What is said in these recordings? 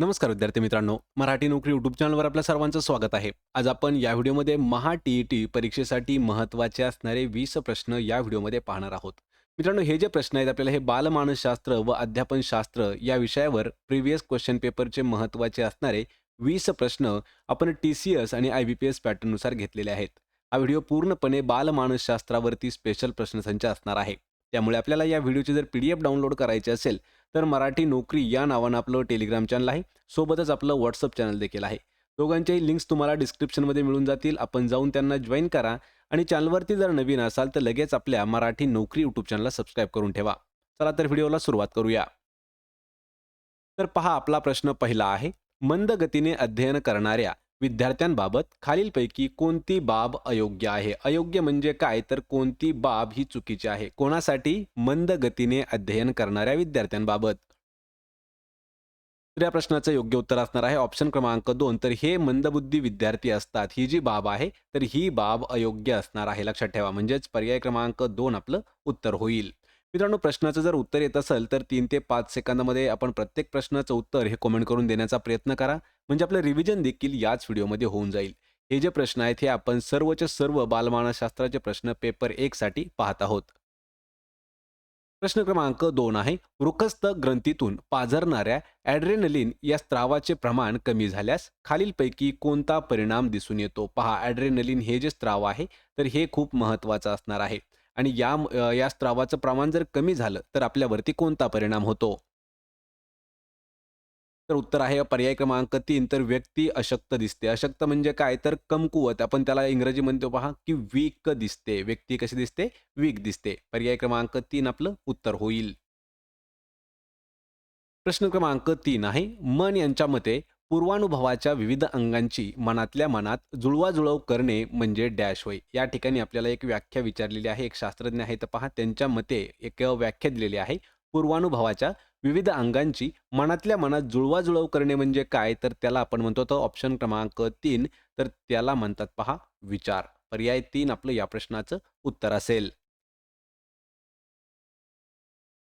नमस्कार विद्यार्थी मित्रांनो मराठी नोकरी यूट्यूब चॅनलवर आपल्या सर्वांचं स्वागत आहे. आज आपण या व्हिडिओमध्ये महा टी ई टी परीक्षेसाठी महत्त्वाचे असणारे वीस प्रश्न या व्हिडिओमध्ये पाहणार आहोत. मित्रांनो हे जे प्रश्न आहेत आपल्याला हे बालमानसशास्त्र व अध्यापनशास्त्र या विषयावर प्रिव्हियस क्वेश्चन पेपरचे महत्त्वाचे असणारे वीस प्रश्न आपण टी सी एस आणि आय बी पी एस पॅटर्ननुसार घेतलेले आहेत. हा व्हिडिओ पूर्णपणे बालमानसशास्त्रावरती स्पेशल प्रश्नसंच असणार आहे. त्यामुळे आपल्याला या व्हिडिओची जर पी डी एफ डाउनलोड करायची असेल तर मराठी नोकरी या नावानं आपलं टेलिग्राम चॅनल आहे. सोबतच आपलं व्हॉट्सअप चॅनल देखील आहे. दोघांच्याही लिंक्स तुम्हाला डिस्क्रिप्शनमध्ये मिळून जातील. आपण जाऊन त्यांना जॉईन करा. आणि चॅनलवरती जर नवीन असाल तर लगेच आपल्या मराठी नोकरी यूट्यूब चॅनलला सबस्क्राईब करून ठेवा. चला तर व्हिडिओला सुरुवात करूया. तर पहा आपला प्रश्न पहिला आहे. मंद गतीने अध्ययन करणाऱ्या विद्यार्थ्यांबाबत खालीलपैकी कोणती बाब अयोग्य आहे? अयोग्य म्हणजे काय? तर कोणती बाब ही चुकीची आहे? कोणासाठी मंद गतीने अध्ययन करणाऱ्या विद्यार्थ्यांबाबत? दुसऱ्या या प्रश्नाचं योग्य उत्तर असणार आहे. ऑप्शन क्रमांक दोन. तर हे मंदबुद्धी विद्यार्थी असतात. ही जी बाब आहे तर ही बाब अयोग्य असणार आहे. लक्षात ठेवा. म्हणजेच पर्याय क्रमांक दोन आपलं उत्तर होईल. मित्रांनो प्रश्नाचं जर उत्तर येत असेल तर तीन ते पाच सेकंदामध्ये आपण प्रत्येक प्रश्नाचं उत्तर हे कमेंट करून देण्याचा प्रयत्न करा. म्हणजे आपलं रिव्हिजन देखील याच व्हिडिओमध्ये होऊन जाईल. हे जे प्रश्न आहेत हे आपण सर्वच्या सर्व बालमानसशास्त्राचे प्रश्न पेपर एक साठी पाहत आहोत. प्रश्न क्रमांक दोन आहे. वृखस्थ ग्रंथीतून पाझरणाऱ्या ॲड्रेनलिन या स्त्रावाचे प्रमाण कमी झाल्यास खालीलपैकी कोणता परिणाम दिसून येतो? पहा ॲड्रेनलिन हे जे स्त्राव आहे तर हे खूप महत्त्वाचं असणार आहे. आणि या या स्त्रावाचं प्रमाण जर कमी झालं तर आपल्यावरती कोणता परिणाम होतो? तर उत्तर आहे पर्याय क्रमांक तीन तर व्यक्ती अशक्त दिसते. अशक्त म्हणजे काय? तर कमकुवत. आपण त्याला इंग्रजी म्हणतो पहा की वीक दिसते. व्यक्ती कशी दिसते? वीक दिसते. पर्याय क्रमांक तीन आपलं उत्तर होईल. प्रश्न क्रमांक तीन आहे मन यांच्या मते पूर्वानुभवाच्या विविध अंगांची मनातल्या मनात जुळवाजुळव करणे म्हणजे डॅश होय. या ठिकाणी आपल्याला एक व्याख्या विचारलेली आहे एक शास्त्रज्ञ आहे तर पहा त्यांच्या मते एक व्याख्या दिलेली आहे. पूर्वानुभवाच्या विविध अंगांची मनातल्या मनात जुळवाजुळव करणे म्हणजे काय? तर त्याला आपण म्हणतो तर ऑप्शन क्रमांक तीन. तर त्याला म्हणतात पहा विचार. पर्याय तीन आपलं या प्रश्नाचं उत्तर असेल.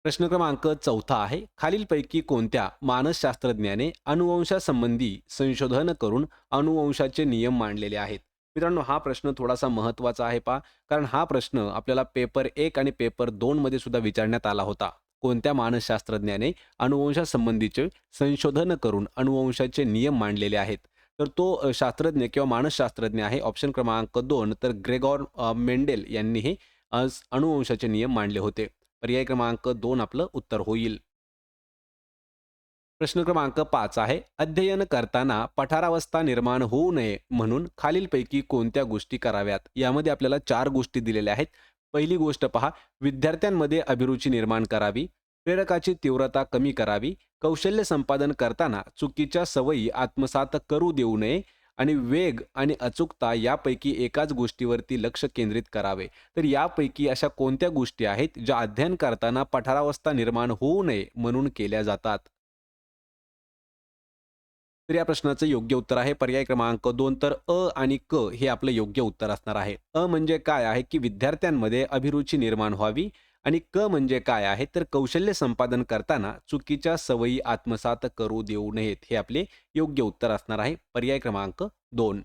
प्रश्न क्रमांक चौथा आहे. खालीलपैकी कोणत्या मानसशास्त्रज्ञाने अनुवंशासंबंधी संशोधन करून अनुवंशाचे नियम मांडलेले आहेत? मित्रांनो हा प्रश्न थोडासा महत्त्वाचा आहे पा कारण हा प्रश्न आपल्याला पेपर एक आणि पेपर दोनमध्ये सुद्धा विचारण्यात आला होता. कोणत्या मानसशास्त्रज्ञाने अनुवंशासंबंधीचे संशोधन करून अनुवंशाचे नियम मांडलेले आहेत? तर तो शास्त्रज्ञ किंवा मानसशास्त्रज्ञ आहे. ऑप्शन क्रमांक दोन. तर ग्रेगॉर मेंडेल यांनी हे अनुवंशाचे नियम मांडले होते. पर्याय क्रमांक दोन आपलं उत्तर होईल. प्रश्न क्रमांक पाच आहे अध्ययन करताना पठारावस्था निर्माण होऊ नये म्हणून खालीलपैकी कोणत्या गोष्टी कराव्यात? यामध्ये आपल्याला चार गोष्टी दिलेल्या आहेत. पहिली गोष्ट पहा विद्यार्थ्यांमध्ये अभिरुची निर्माण करावी प्रेरकाची तीव्रता कमी करावी कौशल्य संपादन करताना चुकीच्या सवयी आत्मसात करू देऊ नये आणि वेग आणि अचूकता यापैकी एकाच गोष्टीवरती लक्ष केंद्रित करावे. तर यापैकी अशा कोणत्या गोष्टी आहेत ज्या अध्ययन करताना पठारावस्था निर्माण होऊ नये म्हणून केल्या जातात? तर या प्रश्नाचं योग्य उत्तर आहे. पर्याय क्रमांक दोन तर अ आणि क हे आपलं योग्य उत्तर असणार आहे. अ म्हणजे काय आहे की विद्यार्थ्यांमध्ये अभिरुची निर्माण व्हावी आणि क म्हणजे काय आहे? तर कौशल्य संपादन करताना चुकीच्या सवयी आत्मसात करू देऊ नयेत हे आपले योग्य उत्तर असणार आहे. पर्याय क्रमांक दोन.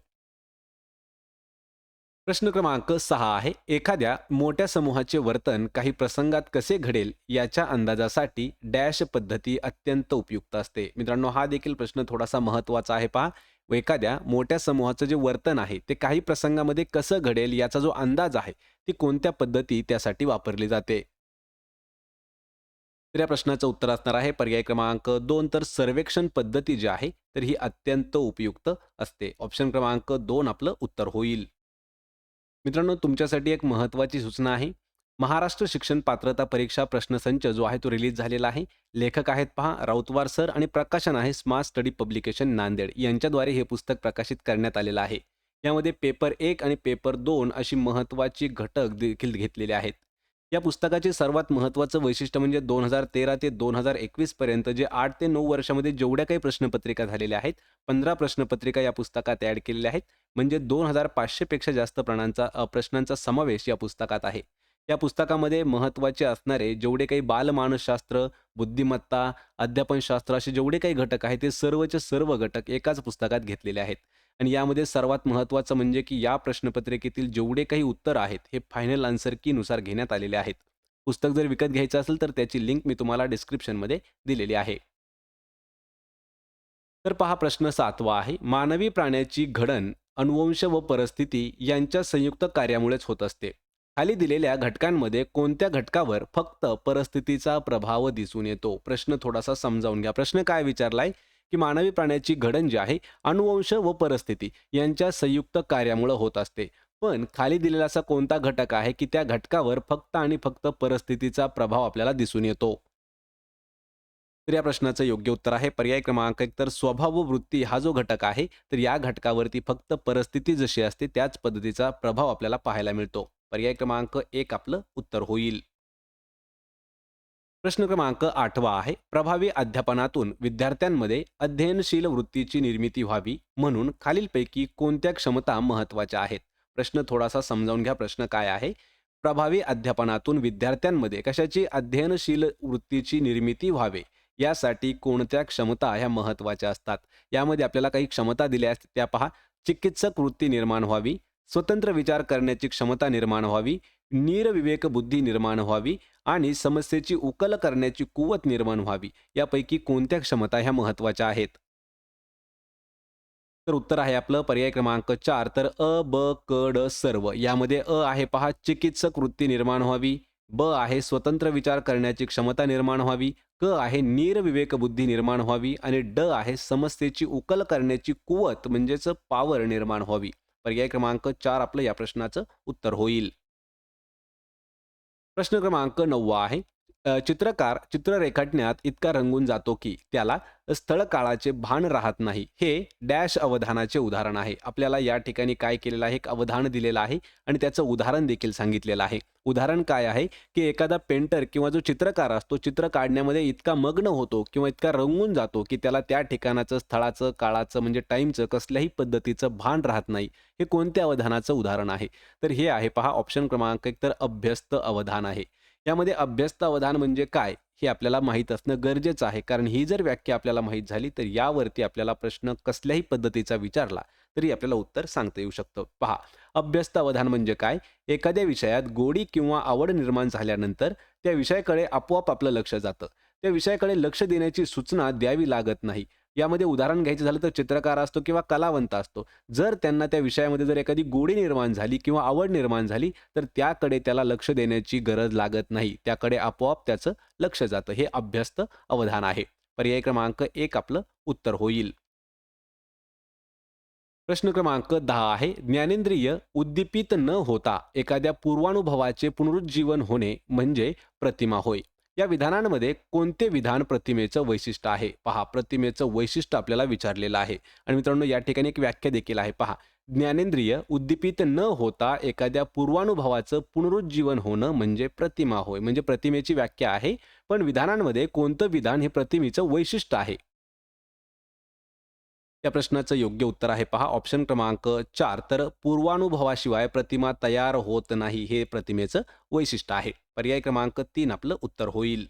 प्रश्न क्रमांक सहा आहे. एखाद्या मोठ्या समूहाचे वर्तन काही प्रसंगात कसे घडेल याच्या अंदाजासाठी डॅश पद्धती अत्यंत उपयुक्त असते. मित्रांनो हा देखील प्रश्न थोडासा महत्त्वाचा आहे पहा. एखाद्या मोठ्या समूहाचं जे वर्तन आहे ते काही प्रसंगामध्ये कसं घडेल याचा जो अंदाज आहे ती कोणत्या पद्धती त्यासाठी वापरली जाते? तर या प्रश्नाचं उत्तर असणार आहे. पर्याय क्रमांक दोन. तर सर्वेक्षण पद्धती जी आहे तर ही अत्यंत उपयुक्त असते. ऑप्शन क्रमांक दोन आपलं उत्तर होईल. मित्रांनो तुमच्यासाठी एक महत्त्वाची सूचना आहे. महाराष्ट्र शिक्षण पात्रता परीक्षा प्रश्नसंच जो आहे तो रिलीज झालेला आहे. लेखक आहेत पहा राऊतवार सर आणि प्रकाशन आहे स्मार्ट स्टडी पब्लिकेशन नांदेड. यांच्याद्वारे हे पुस्तक प्रकाशित करण्यात आलेलं आहे. यामध्ये पेपर एक आणि पेपर दोन अशी महत्त्वाची घटक देखील घेतलेले आहेत. या पुस्तकाचे सर्वात महत्त्वाचं वैशिष्ट्य म्हणजे दोन हजार तेरा ते दोन हजार एकवीस पर्यंत जे आठ ते नऊ वर्षामध्ये जेवढ्या काही प्रश्नपत्रिका झालेल्या आहेत पंधरा प्रश्नपत्रिका या पुस्तकात ॲड केलेल्या आहेत. म्हणजे दोन हजार पाचशेपेक्षा जास्त प्रणांचा प्रश्नांचा समावेश या पुस्तकात आहे. या पुस्तकामध्ये महत्त्वाचे असणारे जेवढे काही बालमानसशास्त्र बुद्धिमत्ता अध्यापनशास्त्र असे जेवढे काही घटक आहेत ते सर्वचे सर्व घटक एकाच पुस्तकात घेतलेले आहेत. आणि यामध्ये सर्वात महत्त्वाचं म्हणजे की या प्रश्नपत्रिकेतील जेवढे काही उत्तर आहेत हे फायनल आन्सर कीनुसार घेण्यात आलेले आहेत. पुस्तक जर विकत घ्यायचं असेल तर त्याची लिंक मी तुम्हाला डिस्क्रिप्शनमध्ये दिलेली आहे. तर पहा प्रश्न सातवा आहे. मानवी प्राण्याची घडण अनुवंश व परिस्थिती यांच्या संयुक्त कार्यामुळेच होत असते. खाली दिलेल्या घटकांमध्ये कोणत्या घटकावर फक्त परिस्थितीचा प्रभाव दिसून येतो? प्रश्न थोडासा समजावून घ्या. प्रश्न काय विचारलाय? की मानवी प्राण्याची घडण जी आहे अनुवंश व परिस्थिती यांच्या संयुक्त कार्यामुळे होत असते. पण खाली दिलेला असा कोणता घटक आहे की त्या घटकावर फक्त आणि फक्त परिस्थितीचा प्रभाव आपल्याला दिसून येतो? तर या प्रश्नाचं योग्य उत्तर आहे. पर्याय क्रमांक एक तर स्वभाव व वृत्ती हा जो घटक आहे तर या घटकावरती फक्त परिस्थिती जशी असते त्याच पद्धतीचा प्रभाव आपल्याला पाहायला मिळतो. पर्याय क्रमांक एक आपलं उत्तर होईल. प्रश्न क्रमांक आठवा आहे. प्रभावी अध्यापनातून विद्यार्थ्यांमध्ये अध्ययनशील वृत्तीची निर्मिती व्हावी म्हणून खालीलपैकी कोणत्या क्षमता महत्त्वाच्या आहेत? प्रश्न थोडासा समजावून घ्या. प्रश्न काय आहे? प्रभावी अध्यापनातून विद्यार्थ्यांमध्ये कशाची अध्ययनशील वृत्तीची निर्मिती व्हावे? यासाठी कोणत्या क्षमता ह्या महत्त्वाच्या असतात? यामध्ये आपल्याला काही क्षमता दिल्या असतात. त्या पहा. चिकित्सक वृत्ती निर्माण व्हावी. स्वतंत्र विचार करण्याची क्षमता निर्माण व्हावी निरविवेक बुद्धी निर्माण व्हावी आणि समस्येची उकल करण्याची कुवत निर्माण व्हावी यापैकी कोणत्या क्षमता ह्या महत्त्वाच्या आहेत? तर उत्तर आहे आपलं पर्याय क्रमांक चार. तर अ ब क ड सर्व. यामध्ये अ आहे पहा चिकित्सक वृत्ती निर्माण व्हावी ब आहे स्वतंत्र विचार करण्याची क्षमता निर्माण व्हावी क आहे निरविवेक बुद्धी निर्माण व्हावी आणि ड आहे समस्येची उकल करण्याची कुवत म्हणजेच पॉवर निर्माण व्हावी. पर्याय क्रमांक चार आपलं या प्रश्नाचं उत्तर होईल. प्रश्न क्रमांक नववा आहे. चित्रकार चित्र रेखाटण्यात इतका रंगून जातो की त्याला स्थळ काळाचे भान राहत नाही. हे डॅश अवधानाचे उदाहरण आहे. आपल्याला या ठिकाणी काय केलेलं आहे? एक अवधान दिलेलं आहे आणि त्याचं उदाहरण देखील सांगितलेलं आहे. उदाहरण काय आहे? की एखादा पेंटर किंवा जो चित्रकार असतो चित्र काढण्यामध्ये इतका मग्न होतो किंवा इतका रंगून जातो की त्याला त्या ठिकाणाचं स्थळाचं काळाचं म्हणजे टाईमचं कसल्याही पद्धतीचं भान राहत नाही. हे कोणत्या अवधानाचं उदाहरण आहे? तर हे आहे पहा ऑप्शन क्रमांक एक तर अभ्यस्त अवधान आहे. यामध्ये अभ्यस्तावधान म्हणजे काय हे आपल्याला माहीत असणं गरजेचं आहे. कारण ही जर व्याख्या आपल्याला माहीत झाली तर यावरती आपल्याला प्रश्न कसल्याही पद्धतीचा विचारला तरी आपल्याला उत्तर सांगता येऊ शकतं. पहा अभ्यस्तावधान म्हणजे काय? एखाद्या विषयात गोडी किंवा आवड निर्माण झाल्यानंतर त्या विषयाकडे आपोआप आपलं लक्ष जातं. त्या विषयाकडे लक्ष देण्याची सूचना द्यावी लागत नाही. यामध्ये उदाहरण घ्यायचं झालं तर चित्रकार असतो किंवा कलावंत असतो. जर त्यांना त्या विषयामध्ये जर एखादी गोडी निर्माण झाली किंवा आवड निर्माण झाली तर त्याकडे त्याला लक्ष देण्याची गरज लागत नाही. त्याकडे आपोआप त्याचं लक्ष जातं. हे अभ्यस्त अवधान आहे. पर्याय क्रमांक एक आपलं उत्तर होईल. प्रश्न क्रमांक दहा आहे. ज्ञानेंद्रिय उद्दीपित न होता एखाद्या पूर्वानुभवाचे पुनरुज्जीवन होणे म्हणजे प्रतिमा होय. या विधानांमध्ये कोणते विधान प्रतिमेचं वैशिष्ट्य आहे? पहा प्रतिमेचं वैशिष्ट्य आपल्याला विचारलेलं आहे. आणि मित्रांनो या ठिकाणी एक व्याख्या देखील आहे. पहा ज्ञानेंद्रिय उद्दीपित न होता एखाद्या पूर्वानुभवाचं पुनरुज्जीवन होणं म्हणजे प्रतिमा होय. म्हणजे प्रतिमेची व्याख्या आहे पण विधानांमध्ये कोणतं विधान हे प्रतिमेचं वैशिष्ट्य आहे? या प्रश्नाचं योग्य उत्तर आहे. पहा ऑप्शन क्रमांक चार. तर पूर्वानुभवाशिवाय प्रतिमा तयार होत नाही हे प्रतिमेचं वैशिष्ट्य आहे. पर्याय क्रमांक तीन आपलं उत्तर होईल.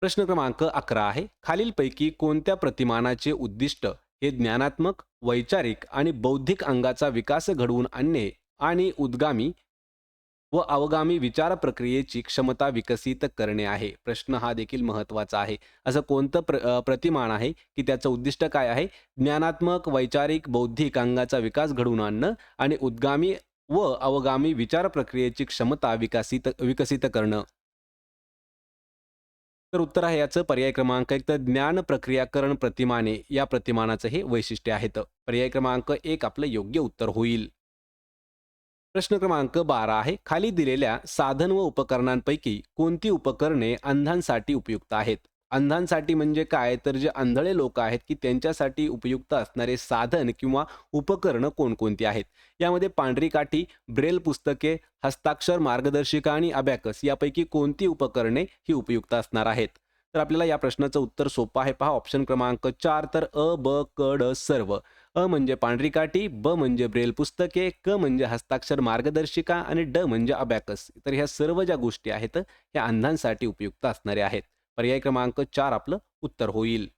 प्रश्न क्रमांक अकरा आहे. खालीलपैकी कोणत्या प्रतिमानाचे उद्दिष्ट हे ज्ञानात्मक वैचारिक आणि बौद्धिक अंगाचा विकास घडवून आणणे आणि उद्गामी व अवगामी विचार प्रक्रियेची क्षमता विकसित करणे आहे. प्रश्न हा देखील महत्त्वाचा आहे. असं कोणतं प्र प्रतिमान आहे? की त्याचं उद्दिष्ट काय आहे? ज्ञानात्मक वैचारिक बौद्धिक अंगाचा विकास घडवून आणणं आणि उद्गामी व अवगामी विचार प्रक्रियेची क्षमता विकसित विकसित करणं. तर उत्तर आहे याचं पर्याय क्रमांक एक. तर ज्ञान प्रक्रियाकरण प्रतिमाने या प्रतिमानाचं हे वैशिष्ट्य आहेत पर्याय क्रमांक एक आपलं योग्य उत्तर होईल. प्रश्न क्रमांक बारा आहे. खाली दिलेल्या साधन व उपकरणांपैकी कोणती उपकरणे अंधांसाठी उपयुक्त आहेत? अंधांसाठी म्हणजे काय? तर जे आंधळे लोक आहेत की त्यांच्यासाठी उपयुक्त असणारे साधन किंवा उपकरणं कोणकोणती आहेत? यामध्ये पांढरी काठी ब्रेल पुस्तके हस्ताक्षर मार्गदर्शिका आणि अबॅकस यापैकी कोणती उपकरणे ही उपयुक्त असणार आहेत? तर आपल्याला या प्रश्नाचं उत्तर सोपं आहे. पहा ऑप्शन क्रमांक चार तर अ ब क ड सर्व. अ म्हणजे पांढरी काठी ब म्हणजे ब्रेल पुस्तके क म्हणजे हस्ताक्षर मार्गदर्शिका आणि ड म्हणजे अबॅकस. तर ह्या सर्व ज्या गोष्टी आहेत ह्या अंधांसाठी उपयुक्त असणाऱ्या आहेत. पर्याय क्रमांक चार आपलं उत्तर होईल.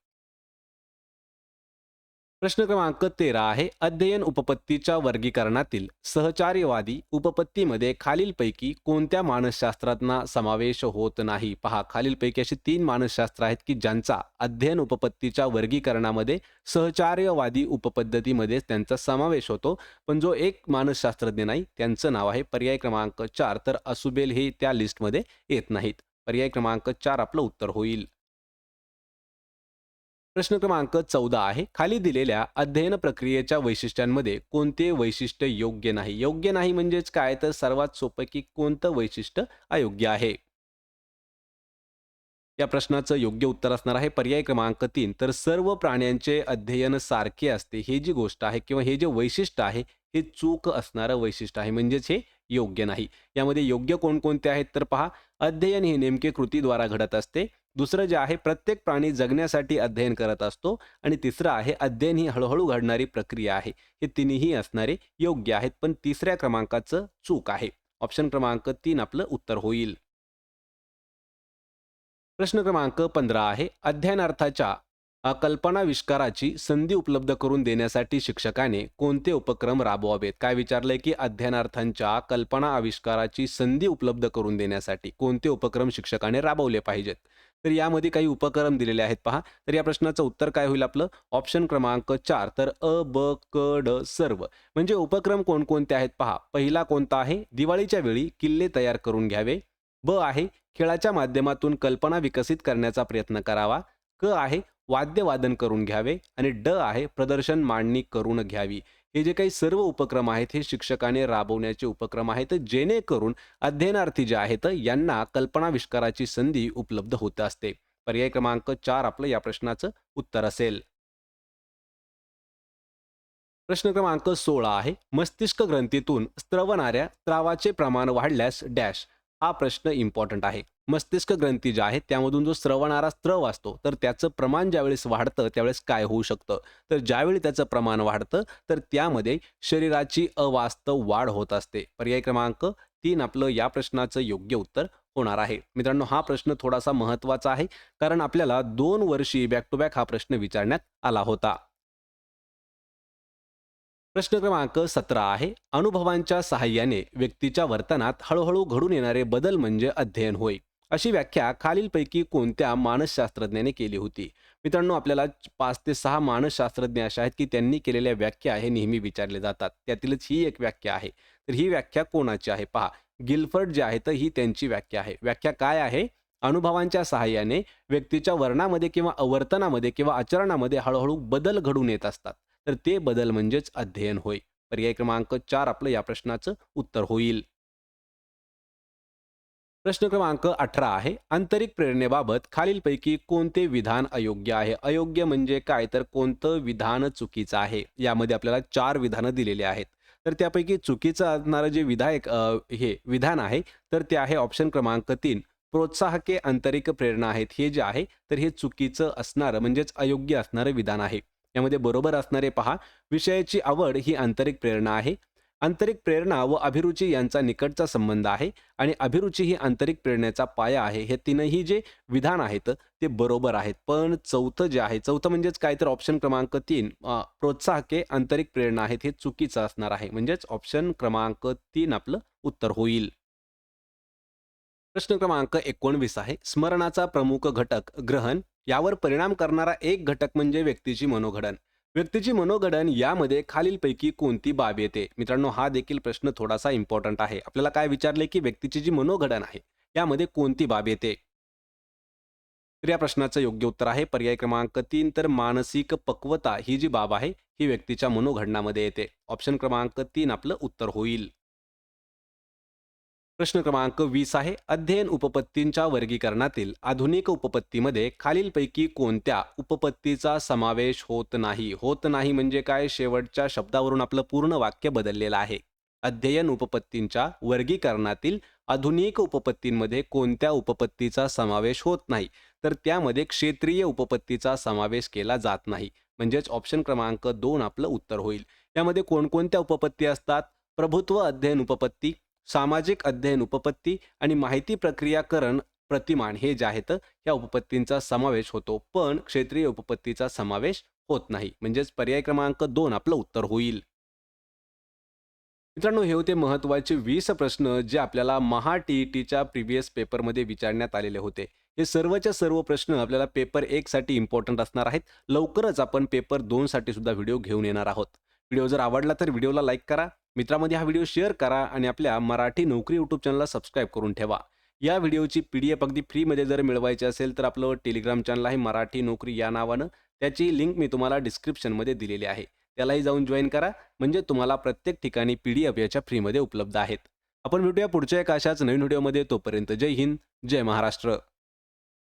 प्रश्न क्रमांक तेरा आहे अध्ययन उपपत्तीच्या वर्गीकरणातील सहचार्यवादी उपपत्तीमध्ये खालीलपैकी कोणत्या मानसशास्त्रांना समावेश होत नाही? पहा खालीलपैकी अशी तीन मानसशास्त्र आहेत की ज्यांचा अध्ययन उपपत्तीच्या वर्गीकरणामध्ये सहचार्यवादी उपपद्धतीमध्ये त्यांचा समावेश होतो पण जो एक मानसशास्त्रज्ञ नाही त्यांचं नाव आहे पर्याय क्रमांक चार तर असुबेल हे त्या लिस्टमध्ये येत नाहीत. पर्याय क्रमांक चार आपलं उत्तर होईल. प्रश्न क्रमांक चौदा आहे. खाली दिलेल्या अध्ययन प्रक्रियेच्या वैशिष्ट्यांमध्ये कोणते वैशिष्ट्य योग्य नाही? योग्य नाही म्हणजेच काय? तर सर्वात सोपं की कोणतं वैशिष्ट्य अयोग्य आहे? या प्रश्नाचं योग्य उत्तर असणार आहे. पर्याय क्रमांक तीन. तर सर्व प्राण्यांचे अध्ययन सारखे असते. हे जी गोष्ट आहे किंवा हे जे वैशिष्ट्य आहे हे चूक असणारं वैशिष्ट्य आहे. म्हणजेच हे योग्य नाही. यामध्ये योग्य कोणकोणते आहेत तर पहा अध्ययन हे नेमके कृतीद्वारा घडत असते. दुसरं जे आहे प्रत्येक प्राणी जगण्यासाठी अध्ययन करत असतो आणि तिसरं आहे अध्ययन ही हळूहळू घडणारी प्रक्रिया आहे. हे तिन्ही असणारे योग्य आहेत पण तिसऱ्या क्रमांकाचं चूक आहे. ऑप्शन क्रमांक तीन आपलं उत्तर होईल. प्रश्न क्रमांक पंधरा आहे अध्ययनार्थाच्या कल्पनाविष्काराची संधी उपलब्ध करून देण्यासाठी शिक्षकाने कोणते उपक्रम राबवावेत? काय विचारलंय की अध्ययनार्थांच्या कल्पना आविष्काराची संधी उपलब्ध करून देण्यासाठी कोणते उपक्रम शिक्षकाने राबवले पाहिजेत? तर यामध्ये काही उपक्रम दिलेले आहेत पहा. तर या प्रश्नाचं उत्तर काय होईल आपलं? ऑप्शन क्रमांक चार. तर अ ब क ड सर्व. म्हणजे उपक्रम कोणकोणते आहेत पहा? पहिला कोणता आहे? दिवाळीच्या वेळी किल्ले तयार करून घ्यावे. ब आहे खेळाच्या माध्यमातून कल्पना विकसित करण्याचा प्रयत्न करावा. क आहे वाद्यवादन करून घ्यावे आणि ड आहे प्रदर्शन मांडणी करून घ्यावी. हे जे काही सर्व उपक्रम आहेत हे शिक्षकाने राबवण्याचे उपक्रम आहेत जेणेकरून अध्ययनार्थी जे आहेत यांना कल्पनाविष्काराची संधी उपलब्ध होत असते. पर्याय क्रमांक चार आपलं या प्रश्नाचं उत्तर असेल. प्रश्न क्रमांक सोळा आहे. मस्तिष्क ग्रंथीतून स्त्रवणाऱ्या स्त्रावाचे प्रमाण वाढल्यास डॅश हा प्रश्न इम्पॉर्टंट आहे. मस्तिष्क ग्रंथी ज्या आहेत त्यामधून जो स्रवणारा स्त्रव असतो तर त्याचं प्रमाण ज्यावेळेस वाढतं त्यावेळेस काय होऊ शकतं? तर ज्यावेळी त्याचं प्रमाण वाढतं तर त्यामध्ये शरीराची अवास्तव वाढ होत असते. पर्याय क्रमांक तीन आपलं या प्रश्नाचं योग्य उत्तर होणार आहे. मित्रांनो हा प्रश्न थोडासा महत्त्वाचा आहे कारण आपल्याला दोन वर्षी बॅक टू बॅक हा प्रश्न विचारण्यात आला होता. प्रश्न क्रमांक सतरा आहे अनुभवांच्या सहाय्याने व्यक्तीच्या वर्तनात हळूहळू घडून येणारे बदल म्हणजे अध्ययन होय. अशी व्याख्या खालीलपैकी कोणत्या मानसशास्त्रज्ञाने केली होती? मित्रांनो आपल्याला पाच ते सहा मानसशास्त्रज्ञ अशा आहेत की त्यांनी केलेल्या व्याख्या हे नेहमी विचारले जातात. त्यातीलच ही एक व्याख्या आहे. तर ही व्याख्या कोणाची आहे? पहा गिल्फर्ड जे आहे तर ही त्यांची व्याख्या आहे. व्याख्या काय आहे? अनुभवांच्या सहाय्याने व्यक्तीच्या वर्णामध्ये किंवा अवर्तनामध्ये किंवा आचरणामध्ये हळूहळू बदल घडून येत असतात. तर ते बदल म्हणजेच अध्ययन होय. पर्याय क्रमांक चार आपलं या प्रश्नाचं उत्तर होईल. प्रश्न क्रमांक अठरा आहे. आंतरिक प्रेरणेबाबत खालीलपैकी कोणते विधान अयोग्य आहे? अयोग्य म्हणजे काय? तर कोणतं विधान चुकीचं आहे? यामध्ये आपल्याला चार विधानं दिलेली आहेत. तर त्यापैकी चुकीचं असणारं जे विधायक हे विधान आहे तर ते आहे ऑप्शन क्रमांक तीन. प्रोत्साहके आंतरिक प्रेरणा आहेत. हे जे आहे तर हे चुकीचं असणारं म्हणजेच अयोग्य असणारं विधान आहे. यामध्ये बरोबर असणारे पहा. विषयाची आवड ही आंतरिक प्रेरणा आहे. आंतरिक प्रेरणा व अभिरुची यांचा निकटचा संबंध आहे आणि अभिरुची ही आंतरिक प्रेरणेचा पाया आहे. हे तीनही जे विधान आहेत ते बरोबर आहेत. पण चौथं जे आहे चौथं म्हणजेच काय तर ऑप्शन क्रमांक तीन प्रोत्साहके आंतरिक प्रेरणा आहेत हे चुकीचं असणार आहे. म्हणजेच ऑप्शन क्रमांक तीन आपलं उत्तर होईल. प्रश्न क्रमांक एकोणवीस आहे. स्मरणाचा प्रमुख घटक ग्रहण यावर परिणाम करणारा एक घटक म्हणजे व्यक्तीची मनोघडण. व्यक्तीची मनोगडन यामध्ये खालीलपैकी कोणती बाब येते? मित्रांनो हा देखील प्रश्न थोडासा इम्पॉर्टंट आहे. आपल्याला काय विचारले की व्यक्तीची जी मनोगडन आहे यामध्ये कोणती बाब येते? तर या प्रश्नाचं योग्य उत्तर आहे. पर्याय क्रमांक तीन तर मानसिक पक्वता ही जी बाब आहे ही व्यक्तीच्या मनोघडनामध्ये येते. ऑप्शन क्रमांक तीन आपलं उत्तर होईल. प्रश्न क्रमांक वीस आहे. अध्ययन उपपत्तींच्या वर्गीकरणातील आधुनिक उपपत्तीमध्ये खालीलपैकी कोणत्या उपपत्तीचा समावेश होत नाही? होत नाही म्हणजे काय? शेवटच्या शब्दावरून आपलं पूर्ण वाक्य बदललेलं आहे. अध्ययन उपपत्तींच्या वर्गीकरणातील आधुनिक उपपत्तींमध्ये कोणत्या उपपत्तीचा समावेश होत नाही? तर त्यामध्ये क्षेत्रीय उपपत्तीचा समावेश केला जात नाही. म्हणजेच ऑप्शन क्रमांक दोन आपलं उत्तर होईल. यामध्ये कोणकोणत्या उपपत्ती असतात? प्रभुत्व अध्ययन उपपत्ती सामाजिक अध्ययन उपपत्ती आणि माहिती प्रक्रियाकरण प्रतिमान हे जे आहेत या उपपत्तींचा समावेश होतो. पण क्षेत्रीय उपपत्तीचा समावेश होत नाही. म्हणजेच पर्याय क्रमांक दोन आपलं उत्तर होईल. मित्रांनो हे होते महत्त्वाचे वीस प्रश्न जे आपल्याला महा टी टीच्या प्रिव्हियस पेपरमध्ये विचारण्यात आलेले होते. हे सर्वच्या सर्व प्रश्न आपल्याला पेपर एक साठी इम्पॉर्टंट असणार आहेत. लवकरच आपण पेपर दोनसाठी सुद्धा व्हिडिओ घेऊन येणार आहोत. व्हिडिओ जर आवडला तर व्हिडिओला लाईक करा. मित्रांमध्ये हा व्हिडिओ शेअर करा आणि आपल्या मराठी नोकरी यूट्यूब चॅनलला सबस्क्राईब करून ठेवा. या व्हिडिओची पी डी एफ अगदी फ्रीमध्ये जर मिळवायची असेल तर आपलं टेलिग्राम चॅनल आहे मराठी नोकरी या नावानं. त्याची लिंक मी तुम्हाला डिस्क्रिप्शनमध्ये दिलेली आहे. त्यालाही जाऊन जॉईन करा. म्हणजे तुम्हाला प्रत्येक ठिकाणी पी डी एफ याच्या फ्रीमध्ये उपलब्ध आहेत. आपण भेटूया पुढच्या एका अशाच नवीन व्हिडिओमध्ये. तोपर्यंत जय हिंद जय महाराष्ट्र.